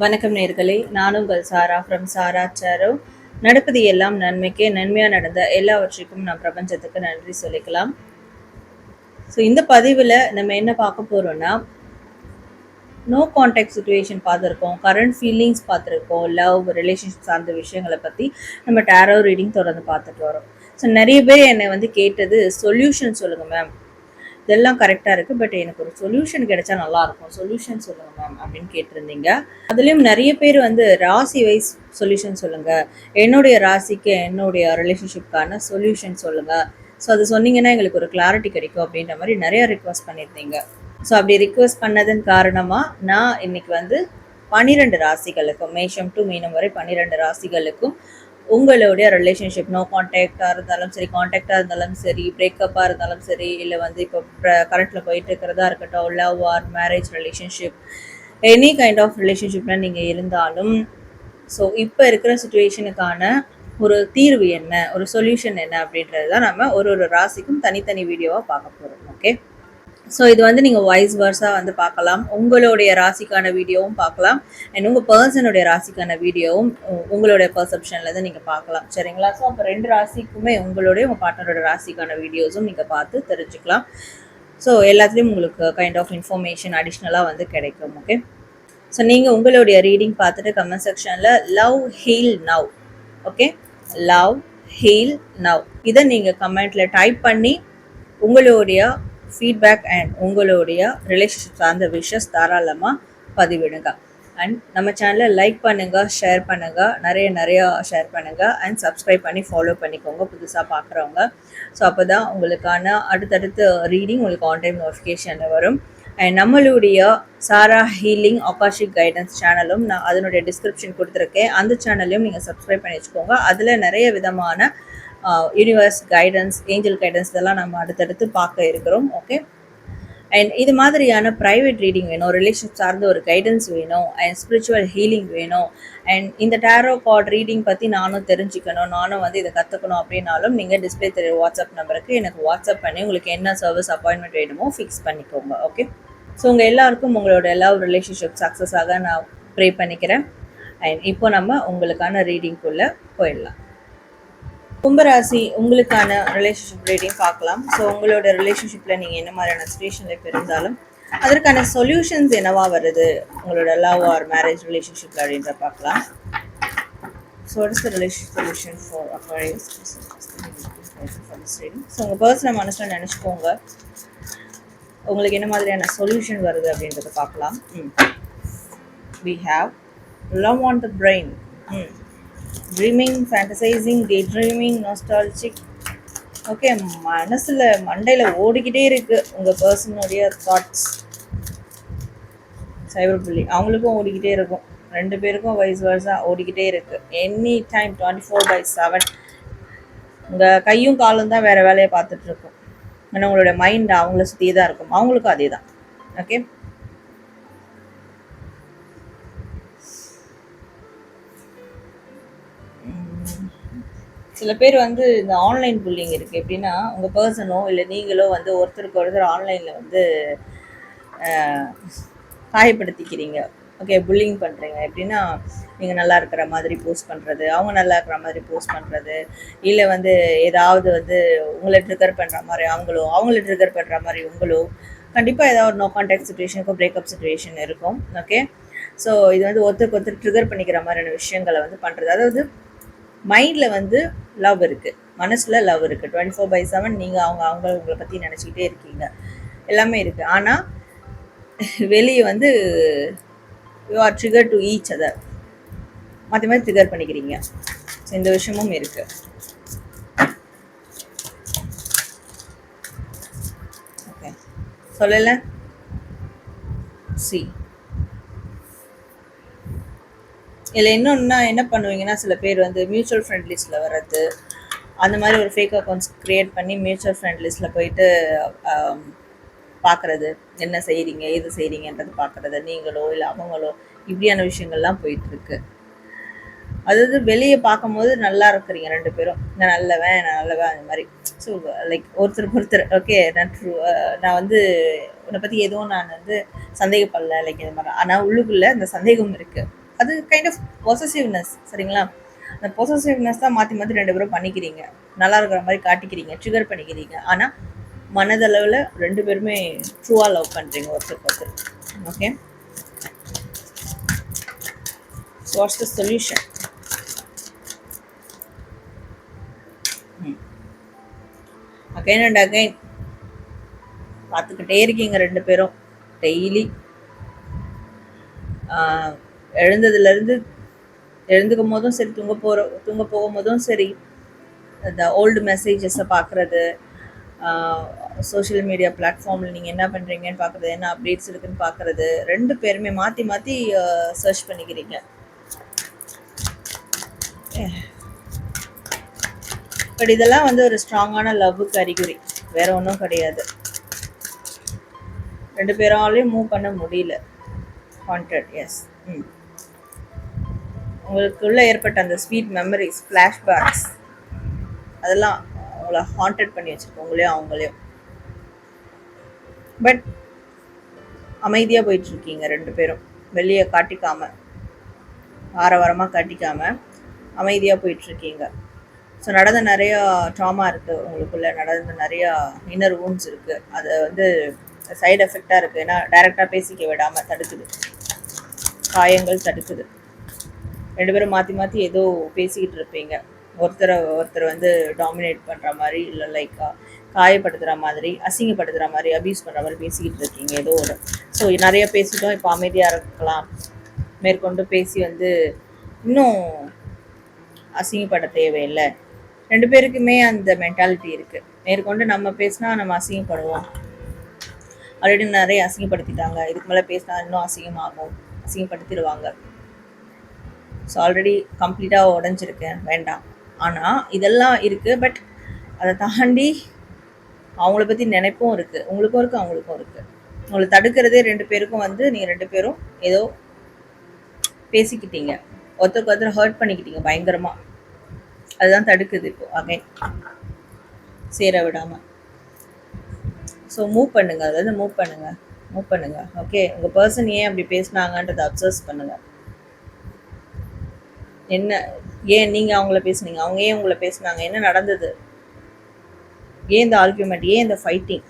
வணக்கம் நேர்களே. நானும் உங்கள் சாரா ஃப்ரம் சாரா சாரோ. நடப்பது எல்லாம் நன்மைக்கே நன்மையாக நடந்த எல்லாவற்றிற்கும் நான் பிரபஞ்சத்துக்கு நன்றி சொல்லிக்கலாம். ஸோ இந்த பதிவில் நம்ம என்ன பார்க்க போகிறோம்னா நோ கான்டாக்ட் சுச்சுவேஷன் பார்த்துருக்கோம் கரண்ட் ஃபீலிங்ஸ் பார்த்துருக்கோம் லவ் ரிலேஷன்ஷிப் சார்ந்த விஷயங்களை பற்றி நம்ம டேரோ ரீடிங் தொடர்ந்து பார்த்துட்டு வரோம். ஸோ நிறைய பேர் என்னை வந்து கேட்டது சொல்யூஷன் சொல்லுங்கள் மேம் இதெல்லாம் கரெக்டாக இருக்குது பட் எனக்கு ஒரு சொல்யூஷன் கிடைச்சா நல்லாயிருக்கும் சொல்யூஷன் சொல்லுங்கள் மேம் அப்படின்னு கேட்டிருந்தீங்க. அதுலேயும் நிறைய பேர் வந்து ராசி வைஸ் சொல்யூஷன் சொல்லுங்கள் என்னுடைய ராசிக்கு என்னுடைய ரிலேஷன்ஷிப்கான சொல்யூஷன் சொல்லுங்கள் ஸோ அது சொன்னீங்கன்னா எங்களுக்கு ஒரு கிளாரிட்டி கிடைக்கும் அப்படின்ற மாதிரி நிறைய ரிக்வஸ்ட் பண்ணியிருந்தீங்க. ஸோ அப்படி ரிக்வஸ்ட் பண்ணதன் காரணமாக நான் இன்றைக்கி வந்து பன்னிரெண்டு ராசிகளுக்கும் மேஷம் டு மீனம் வரை பன்னிரெண்டு ராசிகளுக்கும் உங்களுடைய ரிலேஷன்ஷிப் நோ காண்டாக்டாக இருந்தாலும் சரி காண்டாக்டாக இருந்தாலும் சரி பிரேக்கப்பாக இருந்தாலும் சரி இல்லை வந்து இப்போ கரண்ட்டில் போயிட்டு இருக்கிறதா இருக்கட்டும் love or marriage relationship any kind of ரிலேஷன்ஷிப்பில் நீங்கள் இருந்தாலும் ஸோ இப்போ இருக்கிற சுச்சுவேஷனுக்கான ஒரு தீர்வு என்ன ஒரு சொல்யூஷன் என்ன அப்படின்றது தான் நம்ம ஒரு ஒரு ராசிக்கும் தனித்தனி வீடியோவாக பார்க்க போகிறோம் ஓகே ஸோ இது வந்து நீங்கள் வாய்ஸ் வர்ஸாக வந்து பார்க்கலாம். உங்களுடைய ராசிக்கான வீடியோவும் பார்க்கலாம். அண்ட் உங்கள் பர்சனுடைய ராசிக்கான வீடியோவும் உங்களுடைய பர்செப்ஷனில் தான் நீங்கள் பார்க்கலாம். சரிங்களா? ஸோ அப்போ ரெண்டு ராசிக்குமே உங்களுடைய உங்கள் பார்ட்னரோட ராசிக்கான வீடியோஸும் நீங்கள் பார்த்து தெரிஞ்சுக்கலாம். ஸோ எல்லாத்துலேயும் உங்களுக்கு கைண்ட் ஆஃப் இன்ஃபர்மேஷன் அடிஷ்னலாக வந்து கிடைக்கும் ஓகே ஸோ நீங்கள் உங்களுடைய ரீடிங் பார்த்துட்டு கமெண்ட் செக்ஷனில் love heal now okay love heal now இதை நீங்கள் கமெண்ட்டில் டைப் பண்ணி உங்களுடைய ஃபீட்பேக் அண்ட் உங்களுடைய ரிலேஷன்ஷிப் சார்ந்த விஷஸ் தாராளமாக பதிவிடுங்க. அண்ட் நம்ம சேனலை லைக் பண்ணுங்கள் ஷேர் பண்ணுங்க நிறைய நிறையா ஷேர் பண்ணுங்கள் அண்ட் சப்ஸ்கிரைப் பண்ணி ஃபாலோ பண்ணிக்கோங்க புதுசாக பார்க்குறவங்க ஸோ அப்போ தான் உங்களுக்கான அடுத்தடுத்து ரீடிங் உங்களுக்கு ஆன் டைம் நோட்டிஃபிகேஷனில் வரும். அண்ட் நம்மளுடைய சாரா ஹீலிங் ஆகாஷிக் கைடன்ஸ் சேனலும் நான் அதனுடைய டிஸ்கிரிப்ஷன் கொடுத்துருக்கேன். அந்த சேனலையும் நீங்கள் சப்ஸ்கிரைப் பண்ணி வச்சுக்கோங்க. அதில் நிறைய விதமான யூனிவர்ஸ் கைடன்ஸ் ஏஞ்சல் கைடன்ஸ் இதெல்லாம் நம்ம அடுத்தடுத்து பார்க்க இருக்கிறோம் ஓகே அண்ட் இது மாதிரியான ப்ரைவேட் ரீடிங் வேணும் ரிலேஷன்ஷிப் சார்ந்த ஒரு கைடன்ஸ் வேணும் அண்ட் ஸ்பிரிச்சுவல் ஹீலிங் வேணும். அண்ட் இந்த டேரோ கார்ட் ரீடிங் பற்றி நானும் தெரிஞ்சுக்கணும் நானும் வந்து இதை கற்றுக்கணும் அப்படின்னாலும் நீங்கள் டிஸ்பிளே தெரிய வாட்ஸ்அப் நம்பருக்கு எனக்கு வாட்ஸ்அப் பண்ணி உங்களுக்கு என்ன சர்வீஸ் அப்பாயின்மெண்ட் வேணுமோ ஃபிக்ஸ் பண்ணிக்கோங்க ஓகே ஸோ உங்கள் எல்லாருக்கும் உங்களோட லவ் ரிலேஷன்ஷிப் சக்ஸஸாக நான் ப்ரே பண்ணிக்கிறேன். அண்ட் இப்போ நம்ம உங்களுக்கான ரீடிங்குள்ளே போயிடலாம். கும்பராசி உங்களுக்கான ரிலேஷன்ஷிப் ரேட்டிங் பார்க்கலாம். ஸோ உங்களோட ரிலேஷன்ஷிப்பில் நீங்கள் என்ன மாதிரியான சுச்சுவேஷனில் இப்போ இருந்தாலும் அதற்கான சொல்யூஷன்ஸ் என்னவா வருது? உங்களோட லவ் ஆர் மேரேஜ் ரிலேஷன்ஷிப்பில் அப்படின்ற பார்க்கலாம். So what the relation solution for for so உங்கள் பர்சனை மனசில் நினச்சிக்கோங்க. உங்களுக்கு என்ன மாதிரியான சொல்யூஷன் வருது அப்படின்றத பார்க்கலாம். ம் we have love on the brain hmm dreaming fantasising daydreaming nostalgic okay மனசில் மண்டையில் ஓடிக்கிட்டே இருக்குது உங்கள் பர்சனுடைய தாட்ஸ் சைபர் புள்ளி அவங்களுக்கும் ஓடிக்கிட்டே இருக்கும். ரெண்டு பேருக்கும் வயசு வருஷம் ஓடிக்கிட்டே இருக்குது any time twenty four by seven உங்கள் கையும் காலும் தான் வேறு வேலையை பார்த்துட்ருக்கும் ஆனால் உங்களுடைய மைண்ட் அவங்கள சுற்றி தான் இருக்கும். அவங்களுக்கும் அதே தான் ஓகே சில பேர் வந்து இந்த ஆன்லைன் புல்லிங் இருக்குது எப்படின்னா உங்கள் பர்சனோ இல்லை நீங்களோ வந்து ஒருத்தருக்கு ஒருத்தர் ஆன்லைனில் வந்து காயப்படுத்திக்கிறீங்க. ஓகே புல்லிங் பண்ணுறீங்க எப்படின்னா நீங்கள் நல்லா இருக்கிற மாதிரி போஸ்ட் பண்ணுறது அவங்க நல்லா இருக்கிற மாதிரி போஸ்ட் பண்ணுறது இல்லை வந்து ஏதாவது வந்து உங்களை ட்ரிகர் பண்ணுற மாதிரி அவங்களோ அவங்கள ட்ரிகர் பண்ணுற மாதிரி உங்களோ கண்டிப்பாக ஏதாவது ஒரு நோ கான்டாக்ட் சுச்சுவேஷனுக்கும் பிரேக்கப் சுச்சுவேஷன் இருக்கும். ஓகே ஸோ இது வந்து ஒருத்தருக்கு ஒருத்தர் ட்ரிகர் பண்ணிக்கிற மாதிரியான விஷயங்களை வந்து பண்ணுறது அதாவது மைண்டில் வந்து லவ் இருக்குது மனசில் லவ் இருக்குது டுவெண்ட்டி ஃபோர் பை செவன் நீங்கள் அவங்க அவங்க உங்களை பற்றி நினச்சிக்கிட்டே இருக்கீங்க. எல்லாமே இருக்குது ஆனால் வெளியே வந்து you are trigger to each other மாற்றி மாதிரி ட்ரிகர் பண்ணிக்கிறீங்க. ஸோ இந்த விஷயமும் இருக்குது ஓகே சொல்லலை? சி இதில் இன்னொன்னா என்ன பண்ணுவீங்கன்னா சில பேர் வந்து மியூச்சுவல் ஃப்ரெண்ட் லிஸ்ட்டில் வர்றது அந்த மாதிரி ஒரு ஃபேக் அக்கௌண்ட்ஸ் க்ரியேட் பண்ணி மியூச்சுவல் ஃப்ரெண்ட் லிஸ்ட்டில் போயிட்டு பார்க்குறது என்ன செய்கிறீங்க எது செய்கிறீங்கன்றது பார்க்குறது நீங்களோ இல்லை அவங்களோ இப்படியான விஷயங்கள்லாம் போயிட்டுருக்கு. அதாவது வெளியே பார்க்கும்போது நல்லா இருக்கிறீங்க ரெண்டு பேரும். நான் நல்லவன் நான் நல்லவன் அந்த மாதிரி. ஸோ லைக் ஒருத்தர் ஒருத்தர் ஓகே நான் ட்ரூ நான் வந்து உன்னை பற்றி எதுவும் நான் வந்து சந்தேகப்படல லைக் இந்த மாதிரி. ஆனால் உள்ளுக்குள்ளே அந்த சந்தேகம் இருக்குது அது கைண்ட் ஆஃப் பொசசிவ்னஸ் சரிங்களா? அந்த பொசசிவ்னஸ் தான் மாற்றி மாற்றி ரெண்டு பேரும் பண்ணிக்கிறீங்க. நல்லா இருக்கிற மாதிரி காட்டிக்கிறீங்க ட்ரிகர் பண்ணிக்கிறீங்க. ஆனால் மனதளவில் ரெண்டு பேருமே ட்ரூவாக லவ் பண்ணுறீங்க ஒருத்தருக்கு ஒருத்தர். Okay what's the solution again and again பார்த்துக்கிட்டே இருக்கீங்க ரெண்டு பேரும். டெய்லி எழுந்ததுலேருந்து எழுந்துக்கும் போதும் சரி தூங்க போகிற தூங்க போகும்போதும் சரி இந்த ஓல்டு மெசேஜஸை பார்க்குறது சோஷியல் மீடியா பிளாட்ஃபார்மில் நீங்கள் என்ன பண்ணுறீங்கன்னு பார்க்குறது என்ன அப்டேட்ஸ் இருக்குன்னு பார்க்குறது ரெண்டு பேருமே மாற்றி மாற்றி சர்ச் பண்ணிக்கிறீங்க. பட் இதெல்லாம் வந்து ஒரு ஸ்ட்ராங்கான லவ்வுக்கு அறிகுறி. வேற ஒன்றும் கிடையாது. ரெண்டு பேராலையும் மூவ் பண்ண முடியல. ஹாண்டட் எஸ் ம். உங்களுக்குள்ள ஏற்பட்ட அந்த ஸ்வீட் மெமரிஸ் ஃப்ளாஷ்பேக்ஸ் அதெல்லாம் அவங்கள ஹாண்டட் பண்ணி வச்சுருக்கோம் உங்களையும் அவங்களையும் பட் அமைதியாக போயிட்டுருக்கீங்க ரெண்டு பேரும். வெளியே காட்டிக்காம ஆரவாரமாக காட்டிக்காம அமைதியாக போயிட்டுருக்கீங்க. ஸோ நடந்த நிறையா ட்ராமா இருக்குது உங்களுக்குள்ள நடந்த நிறையா இன்னர் ஊன்ஸ் இருக்குது அதை வந்து சைடு எஃபெக்டாக இருக்குது ஏன்னா டைரெக்டாக பேசிக்க விடாமல் தடுக்குது. காயங்கள் தடுக்குது. ரெண்டு பேரும் மாற்றி மாற்றி ஏதோ பேசிக்கிட்டு இருப்பீங்க. ஒருத்தரை ஒருத்தர் வந்து டாமினேட் பண்ணுற மாதிரி இல்லை லைக் காயப்படுத்துகிற மாதிரி அசிங்கப்படுத்துகிற மாதிரி அபியூஸ் பண்ணுற மாதிரி பேசிக்கிட்டு இருக்கீங்க ஏதோ ஒரு ஸோ நிறைய பேசிட்டோம். இப்போ அமைதியாக இருக்கலாம். மேற்கொண்டு பேசி வந்து இன்னும் அசிங்கப்பட தேவையில்லை. ரெண்டு பேருக்குமே அந்த மென்டாலிட்டி இருக்குது மேற்கொண்டு நம்ம பேசினா நம்ம அசிங்கப்படுவோம். ஆல்ரெடி நிறைய அசிங்கப்படுத்திட்டாங்க. இதுக்கு மேலே பேசினா இன்னும் அசிங்கமாகும். அசிங்கப்படுத்திடுவாங்க. ஸோ ஆல்ரெடி கம்ப்ளீட்டாக உடஞ்சிருக்கேன். வேண்டாம். ஆனால் இதெல்லாம் இருக்குது பட் அதை தாண்டி அவங்கள பற்றி நினைப்பும் இருக்குது உங்களுக்கும் இருக்குது அவங்களுக்கும் இருக்குது உங்களை தடுக்கிறதே ரெண்டு பேருக்கும் வந்து நீங்கள் ரெண்டு பேரும் ஏதோ பேசிக்கிட்டீங்க. ஒருத்தருக்கு ஒருத்தர் ஹர்ட் பண்ணிக்கிட்டீங்க பயங்கரமாக அதுதான் தடுக்குது இப்போ அகைன் சேர விடாமல் ஸோ மூவ் பண்ணுங்கள் அதாவது மூவ் பண்ணுங்கள் மூவ் பண்ணுங்கள் ஓகே உங்கள் பர்சன் ஏன் அப்படி பேசினாங்கன்றதை அப்சர்வ் பண்ணுங்கள் என்ன ஏன் நீங்கள் அவங்கள பேசுனீங்க? அவங்க ஏன் உங்களை பேசுனாங்க? என்ன நடந்தது? ஏன் இந்த ஆர்கியூமெண்ட் ஏன் இந்த ஃபைட்டிங்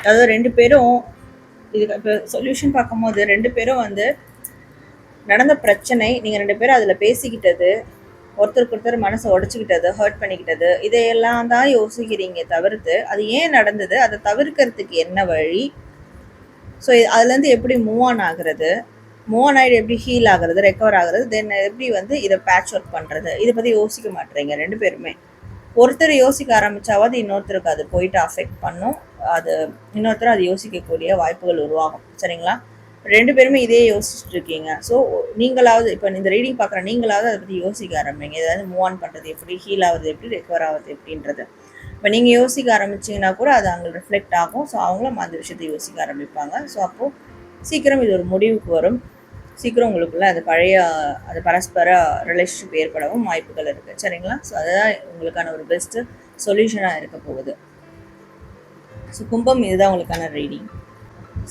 அதாவது ரெண்டு பேரும் இதுக்கு இப்போ சொல்யூஷன் பார்க்கும்போது ரெண்டு பேரும் வந்து நடந்த பிரச்சனை நீங்கள் ரெண்டு பேரும் அதில் பேசிக்கிட்டது ஒருத்தருக்கு ஒருத்தர் மனசை உடச்சிக்கிட்டது ஹர்ட் பண்ணிக்கிட்டது இதையெல்லாம் தான் யோசிக்கிறீங்க தவிர்த்து அது ஏன் நடந்தது? அதை தவிர்க்கிறதுக்கு என்ன வழி? ஸோ அதுலேருந்து எப்படி மூவ் ஆன் ஆகுறது? மோனாய்டு ஆகிடு எப்படி ஹீல் ஆகுறது ரெக்கவர் ஆகிறது தென் எப்படி வந்து இதை பேட்ச் ஒர்க் பண்ணுறது இதை பற்றி யோசிக்க மாட்டேறீங்க ரெண்டு பேருமே. ஒருத்தர் யோசிக்க ஆரம்பித்தாவது இன்னொருத்தருக்கு அது போயிட்டு அஃபெக்ட் பண்ணும். அது இன்னொருத்தர் அது யோசிக்கக்கூடிய வாய்ப்புகள் உருவாகும். சரிங்களா? ரெண்டு பேருமே இதே யோசிச்சுட்டு இருக்கீங்க. ஸோ நீங்களாவது இப்போ இந்த ரீடிங் பார்க்குற நீங்களாவது அதை பற்றி யோசிக்க ஆரம்பிங்க. ஏதாவது மூவ் ஆன் பண்ணுறது எப்படி ஹீல் ஆகுது எப்படி ரெக்கவர் ஆகுது எப்படின்றது. இப்போ நீங்கள் யோசிக்க ஆரம்பிச்சிங்கன்னா கூட அது அங்கே ரிஃப்ளெக்ட் ஆகும். ஸோ அவங்களும் அந்த விஷயத்தை யோசிக்க ஆரம்பிப்பாங்க. ஸோ அப்போது சீக்கிரம் இது ஒரு முடிவுக்கு வரும். சீக்கிரம் உங்களுக்குள்ள அது பழைய அது பரஸ்பர ரிலேஷன்ஷிப் ஏற்படவும் வாய்ப்புகள் இருக்குது சரிங்களா? ஸோ அதுதான் உங்களுக்கான ஒரு பெஸ்ட்டு சொல்யூஷனாக இருக்க போகுது. ஸோ கும்பம் இதுதான் உங்களுக்கான ரீடிங்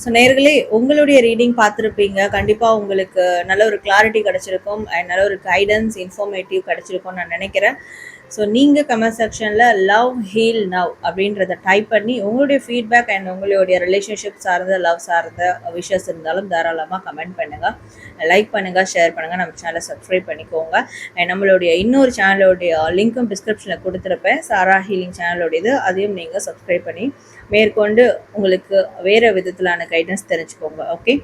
ஸோ நேர்களே உங்களுடைய ரீடிங் பார்த்துருப்பீங்க. கண்டிப்பாக உங்களுக்கு நல்ல ஒரு கிளாரிட்டி கிடச்சிருக்கும் அண்ட் நல்ல ஒரு கைடன்ஸ் இன்ஃபர்மேட்டிவ் கிடச்சிருக்கும்னு நான் நினைக்கிறேன். ஸோ நீங்கள் கமெண்ட் செக்ஷனில் லவ் ஹீல் நவ் அப்படின்றத டைப் பண்ணி உங்களுடைய ஃபீட்பேக் அண்ட் உங்களுடைய ரிலேஷன்ஷிப் சார்ந்த லவ் சார்ந்த விஷஸ் இருந்தாலும் தாராளமாக கமெண்ட் பண்ணுங்கள் லைக் பண்ணுங்கள் ஷேர் பண்ணுங்கள் நம்ம சேனலை சப்ஸ்கிரைப் பண்ணிக்கோங்க. அண்ட் நம்மளுடைய இன்னொரு சேனலோடைய லிங்க்கும் டிஸ்கிரிப்ஷனில் கொடுத்துருப்பேன். சாரா ஹீலிங் சேனலோடையது அதையும் நீங்கள் சப்ஸ்கிரைப் பண்ணி மேற்கொண்டு உங்களுக்கு வேறு விதத்திலான கைடன்ஸ் தெரிஞ்சுக்கோங்க ஓகே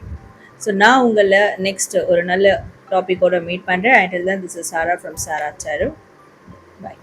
ஸோ நான் உங்களை நெக்ஸ்ட் ஒரு நல்ல டாப்பிக்கோட மீட் பண்ணுறேன் அண்ட் தான் this is Sara from Sara Saru bye